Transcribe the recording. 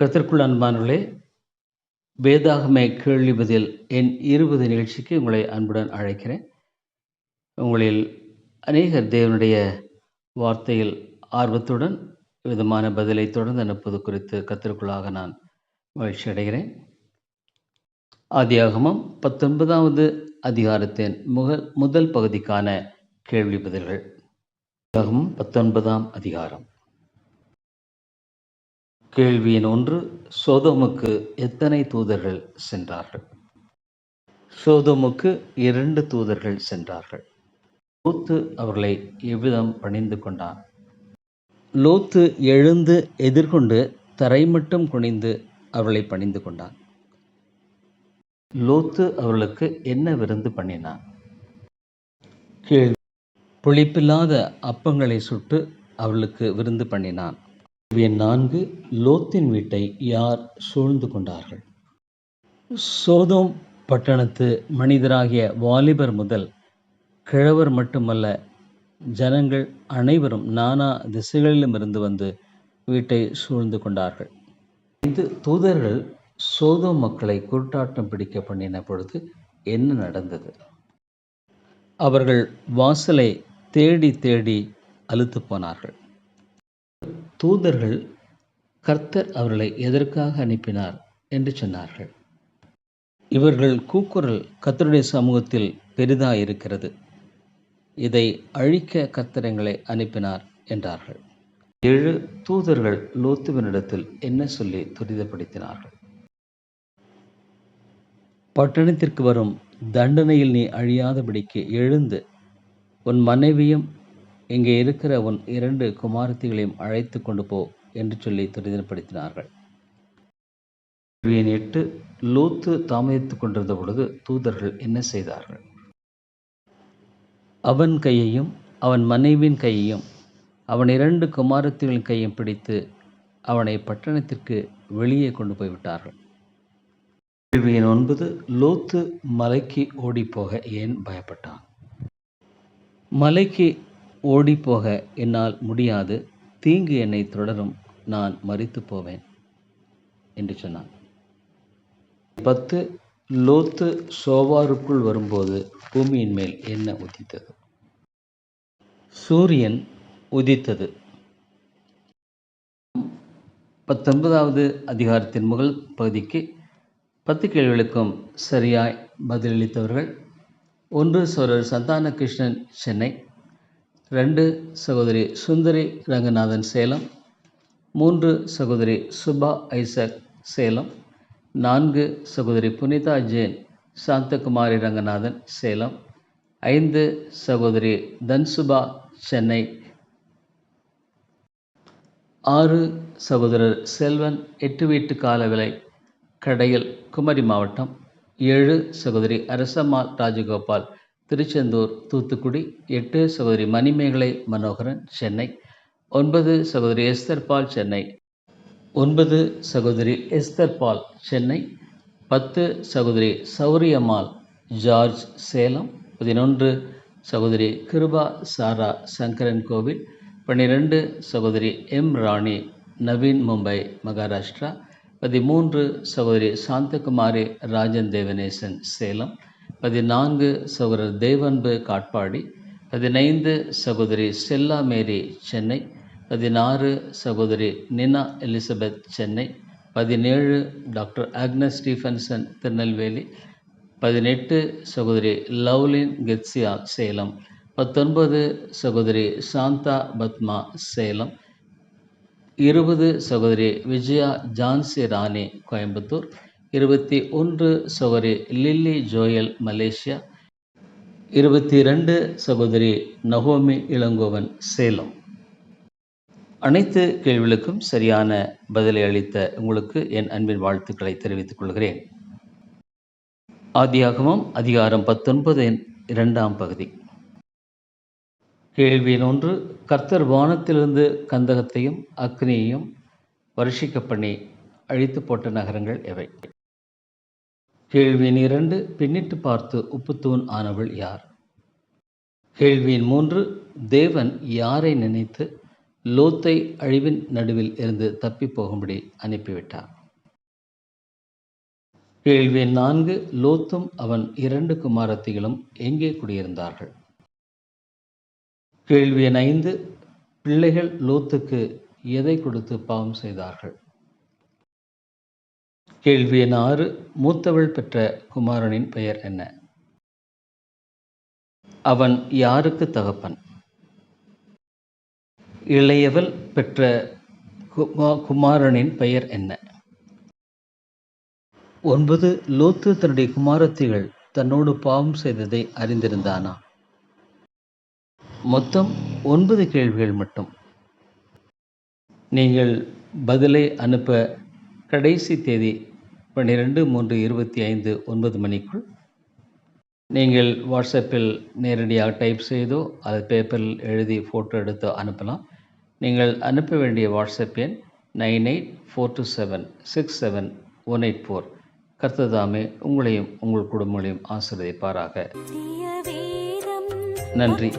கத்திற்குள் அன்பானவர்களே வேதாகமை கேள்வி பதில் என் இருபது நிகழ்ச்சிக்கு உங்களை அன்புடன் அழைக்கிறேன். உங்களில் அநேகர் தேவனுடைய வார்த்தையில் ஆர்வத்துடன் விதமான பதிலை தொடர்ந்து அனுப்புவது குறித்து கத்திற்குள்ளாக நான் மகிழ்ச்சி அடைகிறேன். ஆதியாகமம் பத்தொன்பதாவது அதிகாரத்தின் முக முதல் பகுதிக்கான கேள்வி பதில்கள். பத்தொன்பதாம் அதிகாரம். கேள்வியின் ஒன்று சோதோமுக்கு எத்தனை தூதர்கள் சென்றார்கள்? சோதோமுக்கு இரண்டு தூதர்கள் சென்றார்கள். லோத்து அவர்களை எவ்விதம் பணிந்து கொண்டான்? லோத்து எழுந்து எதிர்கொண்டு தரை மட்டும் குனிந்து அவர்களை பணிந்து கொண்டான். லோத்து அவர்களுக்கு என்ன விருந்து பண்ணினான்? கேள்வி. புளிப்பில்லாத அப்பங்களை சுட்டு அவளுக்கு விருந்து பண்ணினான். எண் நான்கு லோத்தின் வீட்டை யார் சூழ்ந்து கொண்டார்கள்? சோதோம் பட்டணத்து மனிதராகிய வாலிபர் முதல் கிழவர் மட்டுமல்ல ஜனங்கள் அனைவரும் நானா திசைகளிலும் இருந்து வந்து வீட்டை சூழ்ந்து கொண்டார்கள். இது தூதர்கள் சோதோம் மக்களை குருட்டாட்டம் பிடிக்க பண்ணின பொழுது என்ன நடந்தது? அவர்கள் வாசலை தேடி தேடி அழுத்து போனார்கள். தூதர்கள் கர்த்தர் அவர்களை எதற்காக அனுப்பினார் என்று சொன்னார்கள். இவர்கள் கூக்குரல் கத்தருடைய சமூகத்தில் பெரிதாக இருக்கிறது இதை அழிக்க கர்த்தரங்களை அனுப்பினார் என்றார்கள். ஏழு தூதர்கள் லோத்துவனிடத்தில் என்ன சொல்லி துரிதப்படுத்தினார்கள்? பட்டணத்திற்கு வரும் தண்டனையில் நீ அழியாதபடிக்கு எழுந்து உன் மனைவியும் இங்கே இருக்கிற உன் இரண்டு குமாரத்திகளையும் அழைத்து கொண்டு போ என்று சொல்லி துரிதப்படுத்தினார்கள். எட்டு லூத்து தாமதித்துக் கொண்டிருந்த பொழுது தூதர்கள் என்ன செய்தார்கள்? அவன் கையையும் அவன் மனைவியின் கையையும் அவன் இரண்டு குமாரத்திகளின் கையும் பிடித்து அவனை பட்டணத்திற்கு வெளியே கொண்டு போய்விட்டார்கள். கேள்வி எண் ஒன்பது லோத்து மலைக்கு ஓடிப்போக ஏன் பயப்பட்டான்? மலைக்கு ஓடிப்போக என்னால் முடியாது. தீங்கு என்னை தொடரும். நான் மறித்து போவேன் என்று சொன்னான். பத்து லோத்து சோவாருக்குள் வரும்போது பூமியின் மேல் என்ன உதித்தது? சூரியன் உதித்தது. பத்தொன்பதாவது அதிகாரத்தின் முதல் பகுதிக்கு பத்து கேள்விகளுக்கும் சரியாய் பதிலளித்தவர்கள் ஒன்று சோழர் சந்தான கிருஷ்ணன் சென்னை. ரெண்டு சகோதரி சுந்தரி ரங்கநாதன் சேலம் மூன்று சகோதரி சுபா ஐசக் சேலம் நான்கு சகோதரி புனிதா ஜெயின் சாந்தகுமாரி ரங்கநாதன் சேலம் ஐந்து சகோதரி தன்சுபா சென்னை ஆறு சகோதரர் செல்வன் எட்டு வீட்டு கால விலை கடையில் குமரி மாவட்டம் ஏழு சகோதரி அரசம்மாள் ராஜகோபால் திருச்செந்தூர் தூத்துக்குடி எட்டு சகோதரி மணிமேகலை மனோகரன் சென்னை. ஒன்பது சகோதரி எஸ்தர் பால் சென்னை. ஒன்பது சகோதரி எஸ்தர் பால் சென்னை. பத்து சகோதரி சௌரியம்மாள் ஜார்ஜ் சேலம். பதினொன்று சகோதரி கிருபா சாரா சங்கரன் கோவில். பன்னிரெண்டு சகோதரி எம் ராணி நவீன் மும்பை மகாராஷ்டிரா. பதிமூன்று சகோதரி சாந்தகுமாரி ராஜன் தேவநேசன் சேலம். பதினான்கு சகோதரர் தேவன்பு காட்பாடி பதினைந்து சகோதரி செல்லா மேரி சென்னை பதினாறு சகோதரி நினா எலிசபெத் சென்னை பதினேழு டாக்டர் ஆக்னஸ் ஸ்டீஃபன்சன் திருநெல்வேலி பதினெட்டு சகோதரி லவ்லின் கெட்சியா சேலம் பத்தொன்பது சகோதரி சாந்தா பத்மா சேலம் இருபது சகோதரி விஜயா ஜான்சி ராணி கோயம்புத்தூர் இருபத்தி ஒன்று சகோதரி லில்லி ஜோயல் மலேசியா. இருபத்தி ரெண்டு சகோதரி நகோமி இளங்கோவன் சேலம். அனைத்து கேள்விகளுக்கும் சரியான பதிலை அளித்த உங்களுக்கு என் அன்பின் வாழ்த்துக்களை தெரிவித்துக் கொள்கிறேன். ஆதியாகமம் அதிகாரம் பத்தொன்பது இரண்டாம் பகுதி. கேள்வியின் ஒன்று கர்த்தர் வானத்திலிருந்து கந்தகத்தையும் அக்னியையும் வருஷிக்க பண்ணி அழித்து போட்ட நகரங்கள் எவை? கேள்வியின் இரண்டு பின்னிட்டு பார்த்து உப்புத்தூண் ஆனவள் யார்? கேள்வியின் மூன்று தேவன் யாரை நினைத்து லோத்தை அழிவின் நடுவில் இருந்து தப்பிப் போகும்படி அனுப்பிவிட்டார்? கேள்வி நான்கு லோத்தும் அவன் இரண்டு குமாரத்திகளும் எங்கே குடியிருந்தார்கள்? கேள்வி ஐந்து பிள்ளைகள் லோத்துக்கு எதை கொடுத்து பாவம் செய்தார்கள்? கேள்வி எண் ஆறு மூத்தவள் பெற்ற குமாரனின் பெயர் என்ன? அவன் யாருக்கு தகப்பன்? இளையவள் பெற்ற குமா- குமாரனின் பெயர் என்ன? ஒன்பது லோத்து தன்னுடைய குமாரத்திகள் தன்னோடு பாவம் செய்ததை அறிந்திருந்தானா? மொத்தம் ஒன்பது கேள்விகள் மட்டும். நீங்கள் பதிலை அனுப்ப கடைசி தேதி பன்னிரெண்டு மூன்று இருபத்தி ஐந்து ஒன்பது மணிக்குள் நீங்கள் வாட்ஸ்அப்பில் நேரடியாக டைப் செய்தோ அல்லது பேப்பரில் எழுதி ஃபோட்டோ எடுத்தோ அனுப்பலாம். நீங்கள் அனுப்ப வேண்டிய வாட்ஸ்அப் எண் nine eight four two seven six seven one eight four கர்த்ததாமே உங்களையும் உங்கள் குடும்பங்களையும் ஆசிரியப்பாராக வேதம் நன்றி.